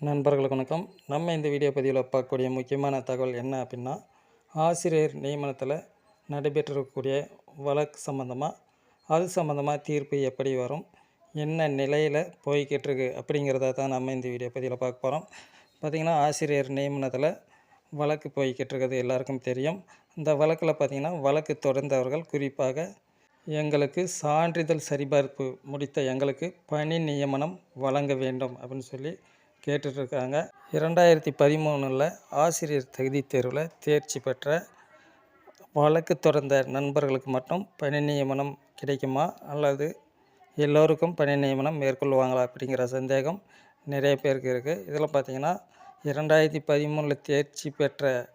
நண்பர்களுக்கு வணக்கம். நம்ம இந்த வீடியோ பதிவில் பார்க்கக்கூடிய முக்கியமான தகவல் என்ன அப்படின்னா ஆசிரியர் நியமனத்தில் நடைபெற்றிருக்கக்கூடிய வழக்கு சம்மந்தமாக அது சம்மந்தமாக தீர்ப்பு எப்படி வரும் என்ன நிலையில் போய்கிட்டிருக்கு அப்படிங்கிறத தான் நம்ம இந்த வீடியோ பதிவில் பார்க்க போகிறோம் பார்த்திங்கன்னா ஆசிரியர் நியமனத்தில் வழக்கு போய்கிட்டு இருக்கிறது எல்லாருக்கும் தெரியும். இந்த வழக்கில் பார்த்திங்கன்னா வழக்கு தொடர்ந்தவர்கள் குறிப்பாக எங்களுக்கு சான்றிதழ் சரிபார்ப்பு முடித்த எங்களுக்கு பணி நியமனம் வழங்க வேண்டும் அப்படின்னு சொல்லி கேட்டுட்ருக்காங்க. இரண்டாயிரத்தி பதிமூணில் ஆசிரியர் தகுதி தேர்வில் தேர்ச்சி பெற்ற வழக்கு தொடர்ந்த நண்பர்களுக்கு மட்டும் பணி நியமனம் கிடைக்குமா? அல்லது எல்லோருக்கும் பணி நியமனம் மேற்கொள்வாங்களா? அப்படிங்கிற சந்தேகம் நிறைய பேருக்கு இருக்குது இதில் பார்த்திங்கன்னா இரண்டாயிரத்தி பதிமூணில் தேர்ச்சி பெற்ற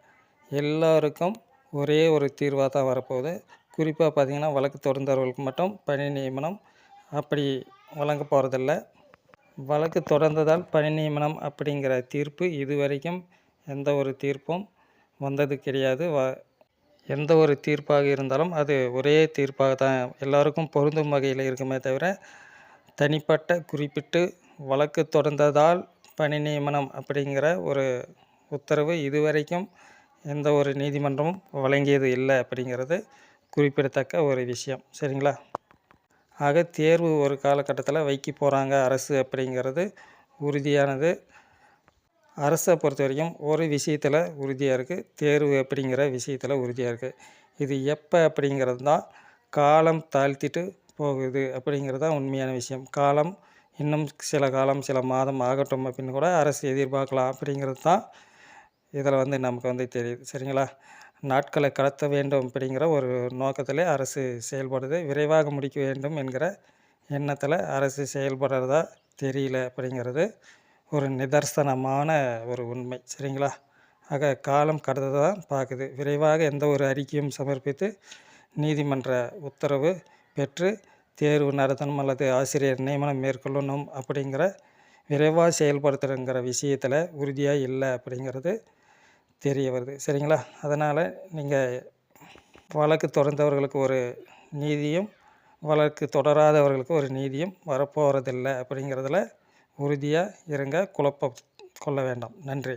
எல்லோருக்கும் ஒரே ஒரு தீர்வாக தான் வரப்போகுது. குறிப்பாக பார்த்திங்கன்னா வழக்கு தொடர்ந்தவர்களுக்கு மட்டும் பணி நியமனம் அப்படி வழங்க போகிறதில்ல வழக்கு தொடர்ந்ததால் பணி நியமனம் அப்படிங்கிற தீர்ப்பு இதுவரைக்கும் எந்த ஒரு தீர்ப்பும் வந்தது கிடையாது. வ எந்த ஒரு தீர்ப்பாக இருந்தாலும் அது ஒரே தீர்ப்பாக தான் எல்லாருக்கும் பொருந்தும் வகையில் இருக்குமே தவிர தனிப்பட்ட குறிப்பிட்டு வழக்கு தொடர்ந்ததால் பணி நியமனம் அப்படிங்கிற ஒரு உத்தரவு இதுவரைக்கும் எந்த ஒரு நீதிமன்றமும் வழங்கியது இல்லை அப்படிங்கிறது குறிப்பிடத்தக்க ஒரு விஷயம். சரிங்களா? ஆக தேர்வு ஒரு காலகட்டத்தில் வைக்க போகிறாங்க அரசு அப்படிங்கிறது உறுதியானது. அரசை பொறுத்த வரைக்கும் ஒரு விஷயத்தில் உறுதியாக இருக்குது தேர்வு அப்படிங்கிற விஷயத்தில் உறுதியாக இருக்குது இது எப்போ அப்படிங்கிறது தான் காலம் தாழ்த்திட்டு போகுது அப்படிங்கிறது தான் உண்மையான விஷயம். காலம் இன்னும் சில காலம் சில மாதம் ஆகட்டும் அப்படின்னு கூட அரசு எதிர்பார்க்கலாம் அப்படிங்கிறது தான் இதில் வந்து நமக்கு வந்து தெரியுது. சரிங்களா? நாட்களை கடத்த வேண்டும் அப்படிங்கிற ஒரு நோக்கத்தில் அரசு செயல்படுது. விரைவாக முடிக்க வேண்டும் என்கிற எண்ணத்தில் அரசு செயல்படுறதா தெரியல அப்படிங்கிறது ஒரு நிதர்சனமான ஒரு உண்மை. சரிங்களா? ஆக காலம் கடந்து தான் பார்க்குது விரைவாக எந்த ஒரு அறிக்கையும் சமர்ப்பித்து நீதிமன்ற உத்தரவு பெற்று தேர்வு நடத்தணும் அல்லது ஆசிரியர் நியமனம் மேற்கொள்ளணும் அப்படிங்கிற விரைவாக செயல்படுத்துகிற விஷயத்தில் உறுதியாக இல்லை அப்படிங்கிறது தெரிய வருது. சரிங்களா? அதனால் நீங்கள் வழக்கு தொடர்ந்தவர்களுக்கு ஒரு நீதியும் வழக்கு தொடராதவர்களுக்கு ஒரு நீதியும் வரப்போகிறதில்ல அப்படிங்கிறதுல உறுதியாக இருங்க. குழப்பம் கொள்ள வேண்டாம். நன்றி.